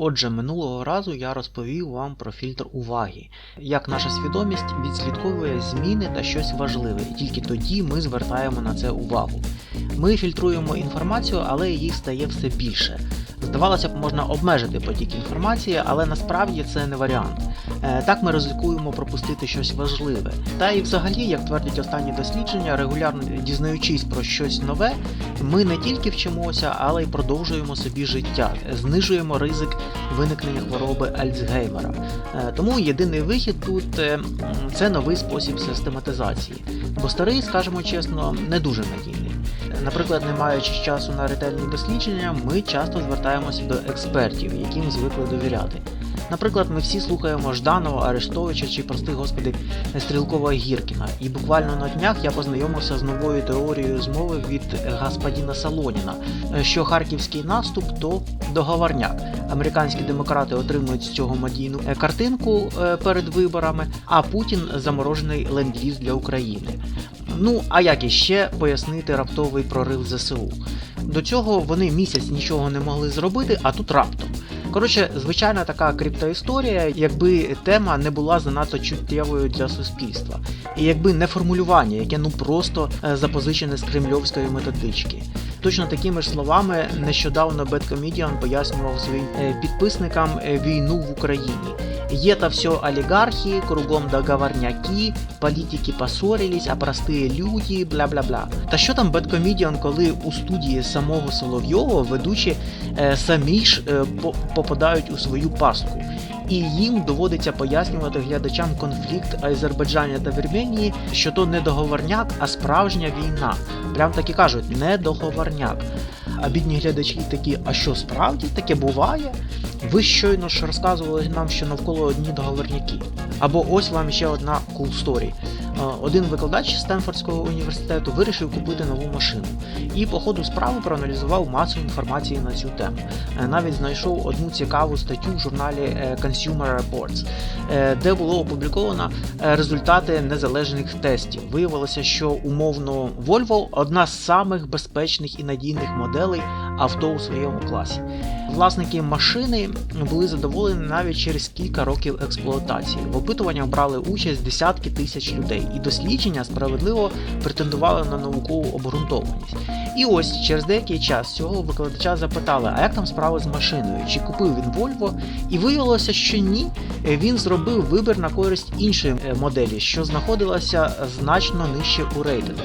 Отже, минулого разу я розповів вам про фільтр уваги, як наша свідомість відслідковує зміни та щось важливе, і тільки тоді ми звертаємо на це увагу. Ми фільтруємо інформацію, але її стає все більше. Здавалося б, можна обмежити потік інформації, але насправді це не варіант. Е, Так ми ризикуємо пропустити щось важливе. Та і взагалі, як твердять останні дослідження, регулярно дізнаючись про щось нове, ми не тільки вчимося, але й продовжуємо собі життя, знижуємо ризик виникнення хвороби Альцгеймера. Е, Тому єдиний вихід тут е, це новий спосіб систематизації. Бо старий, скажімо чесно, не дуже надійний. Наприклад, не маючи часу на ретельні дослідження, ми часто звертаємося до експертів, яким звикли довіряти. Наприклад, ми всі слухаємо Жданова, Арештовича чи, прости господи, Стрілкова Гіркіна. І буквально на днях я познайомився з новою теорією змови від господина Салоніна, що харківський наступ то договорняк. Американські демократи отримують з цього медійну е, картинку е, перед виборами, а Путін заморожений ленд-ліз для України. Ну а як іще пояснити раптовий прорив ЗСУ? До цього вони місяць нічого не могли зробити, а тут раптом. Коротше, звичайна така криптоісторія, якби тема не була занадто чуттєвою для суспільства, і якби не формулювання, яке ну просто е, запозичене з кремльовської методички. Точно такими ж словами нещодавно Беткомедіан пояснював своїм е, підписникам е, війну в Україні. Є та все олигархи, кругом договорняки, політики поссорились, а простые люди, бла-бла-бла. Та що там Беткомедіан, коли у студії самого Соловйова ведучі е, самі ж е, по- попадають у свою пастку. І їм доводиться пояснювати глядачам конфлікт Азербайджані та Вірменії, що то не договорняк, а справжня війна. Прям так і кажуть, не договорняк. А бідні глядачі такі, а що справді таке буває? Ви щойно ж розказували нам, що навколо одні договорняки. Або ось вам ще одна cool story. Е, Один викладач Стенфордського університету вирішив купити нову машину і по ходу справи проаналізував масу інформації на цю тему. Е, Навіть знайшов одну цікаву статтю в журналі е, Consumer Reports, де було опубліковано результати незалежних тестів. Виявилося, що умовно Volvo одна з самих безпечних і надійних моделей авто у своєму класі. Власники машини були задоволені навіть через кілька років експлуатації. В опитуваннях брали участь десятки тисяч людей, і дослідження справедливо претендували на наукову обґрунтованість. І ось через деякий час цього викладача запитали, а як там справи з машиною, чи купив він Volvo? І виявилося, що ні. Він зробив вибір на користь іншої е, моделі, що знаходилася значно нижче у рейтингу.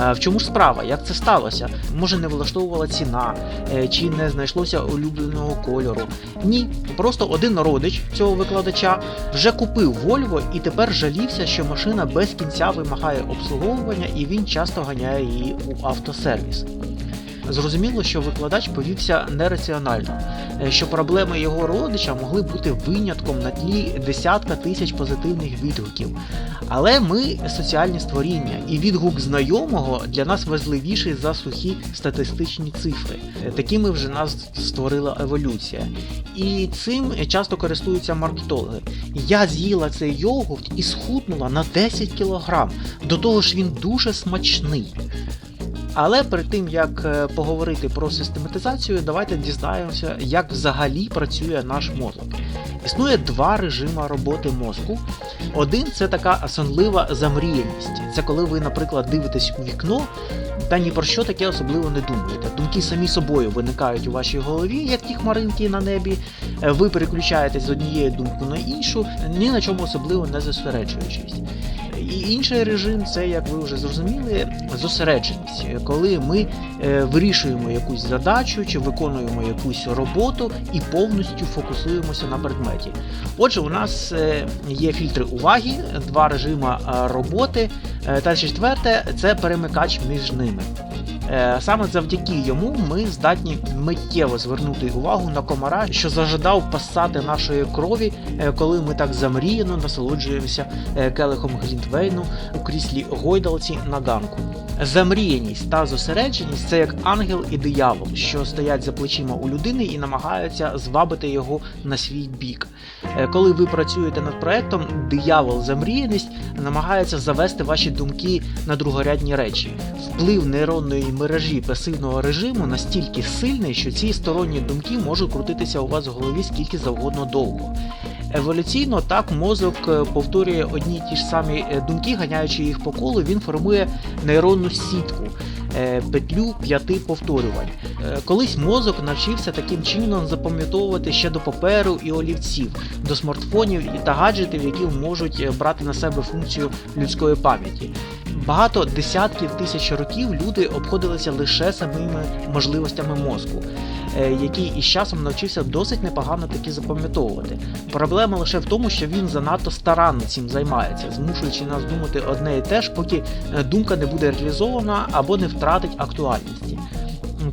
Е, В чому ж справа? Як це сталося? Може не влаштовувала ціна, е, чи не знайшлося улюбленого кольору? Ні, просто один родич цього викладача вже купив Volvo і тепер жалівся, що машина без кінця вимагає обслуговування і він часто ганяє її у автосервіс. Зрозуміло, що викладач повівся нераціонально, е, що проблеми його родича могли бути винятком на тлі десятка тисяч позитивних відгуків. Але ми соціальні створіння, і відгук знайомого для нас важливіший за сухі статистичні цифри. Е, Такими вже нас створила еволюція. І цим часто користуються маркетологи. Я з'їла цей йогурт і схуднула на 10 кг. До того ж він дуже смачний. Але перед тим як е, поговорити про систематизацію, давайте дізнаємося, як взагалі працює наш мозок. Існує два режими роботи мозку. Один це така сонлива замріяність. Це коли ви, наприклад, дивитесь у вікно та ні про що таке особливо не думаєте. Думки самі собою виникають у вашій голові, як ті хмаринки на небі. Е, Ви переключаєтесь з однієї думки на іншу, ні на чому особливо не зосереджуючись. І інший режим це, як ви вже зрозуміли, зосередженість, коли ми е, вирішуємо якусь задачу чи виконуємо якусь роботу і повністю фокусуємося на предметі. Отже, у нас е, є фільтри уваги, два режими е, роботи, та четверте це перемикач між ними. Е, Саме завдяки йому ми здатні миттєво звернути увагу на комара, що зажадав пасати нашої крові, е, коли ми так замріяно насолоджуємося е, келихом Глінтвейну у кріслі гойдалці на ганку. Замріяність та зосередженість це як ангел і диявол, що стоять за плечима у людини і намагаються звабити його на свій бік. Коли ви працюєте над проектом, диявол замріяність намагається завести ваші думки на другорядні речі. Вплив нейронної мережі пасивного режиму настільки сильний, що ці сторонні думки можуть крутитися у вас в голові скільки завгодно довго. Еволюційно так мозок е, повторює одні й ті ж самі е, думки, ганяючи їх по колу, він формує нейронну сітку, петлю п'яти повторювань. Е, Колись мозок навчився таким чином запам'ятовувати ще до паперу і олівців, до смартфонів і та гаджетів, які можуть е, брати на себе функцію людської пам'яті. Багато десятків тисяч років люди обходилися лише самими можливостями мозку, е, який із часом навчився досить непогано таки запам'ятовувати. Проблема лише в тому, що він занадто старанно цим займається, змушуючи нас думати одне і те ж, поки е, думка не буде реалізована або не втратить актуальності.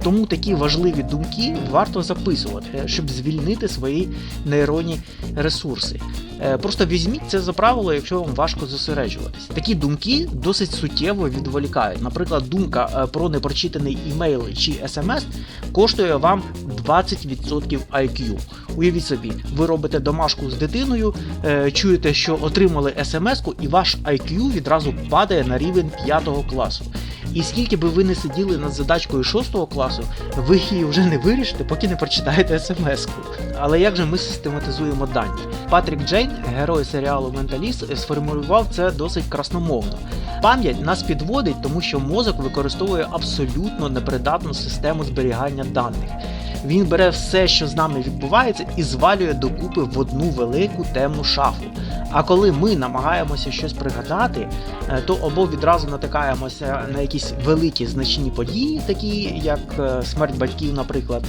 Тому такі важливі думки варто записувати, щоб звільнити свої нейронні ресурси. Е, Просто візьміть це за правило, якщо вам важко зосереджуватись. Такі думки досить суттєво відволікають. Наприклад, думка е, про непрочитаний імейл чи смс коштує вам 20% IQ. Уявіть собі, ви робите домашку з дитиною, е, чуєте, що отримали смс-ку, і ваш IQ відразу падає на рівень 5 класу. І скільки би ви не сиділи над задачкою 6 класу, ви її вже не вирішите, поки не прочитаєте смс-ку. Але як же ми систематизуємо дані? Патрік Джейн, герой серіалу Менталіст, сформулював це досить красномовно. Пам'ять нас підводить, тому що мозок використовує абсолютно непридатну систему зберігання даних. Він бере все, що з нами відбувається, і звалює докупи в одну велику темну шафу. А коли ми намагаємося щось пригадати, е, то або відразу натикаємося на якісь великі значні події, такі як е, смерть батьків, наприклад,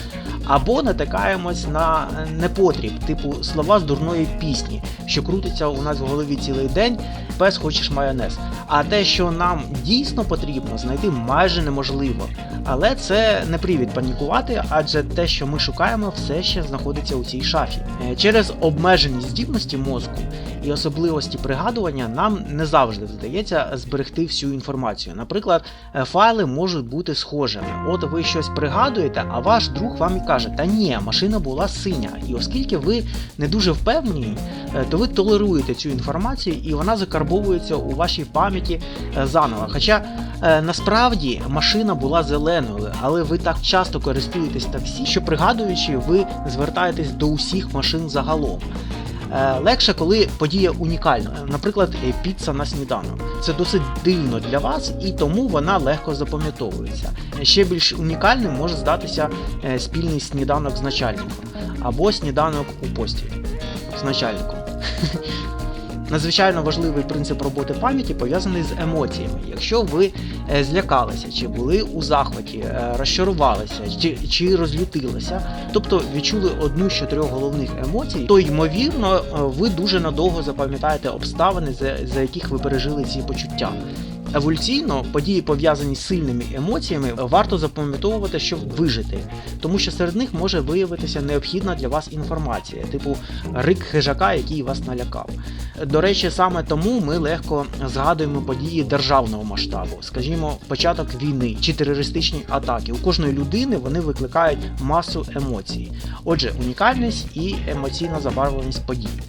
або натикаємось на е, непотріб, типу слова з дурної пісні, що крутиться у нас в голові цілий день, пес хочеш майонез. А те, що нам дійсно потрібно, знайти майже неможливо. Але це не привід панікувати, адже те, що ми шукаємо, все ще знаходиться у цій шафі. Е, Через обмежені здібності мозку і особливості пригадування нам не завжди вдається зберегти всю інформацію. Наприклад, е, файли можуть бути схожими. От ви щось пригадуєте, а ваш друг вам і каже: Та ні, машина була синя. І оскільки ви не дуже впевнені, е, то ви толеруєте цю інформацію і вона закарбовується у вашій пам'яті заново. Хоча насправді машина була зеленою, але ви так часто користуєтесь таксі, що пригадуючи, ви звертаєтесь до усіх машин загалом. Е, Легше, коли подія унікальна, наприклад, е, піца на сніданок. Це досить дивно для вас, і тому вона легко запам'ятовується. Ще більш унікальним може здатися е, спільний сніданок з начальником або сніданок у постілі з начальником. Надзвичайно важливий принцип роботи пам'яті пов'язаний з емоціями. Якщо ви е, злякалися, чи були у захваті, е, розчарувалися, чи, розлютилися, тобто відчули одну з чотирьох головних емоцій, то ймовірно е, ви дуже надовго запам'ятаєте обставини, за, за яких ви пережили ці почуття. Еволюційно події, пов'язані з сильними емоціями, варто запам'ятовувати, щоб вижити, тому що серед них може виявитися необхідна для вас інформація, типу рик хижака, який вас налякав. До речі, саме тому ми легко згадуємо події державного масштабу, скажімо, початок війни чи терористичні атаки. У кожної людини вони викликають масу емоцій. Отже, унікальність і емоційна забарвленість подій.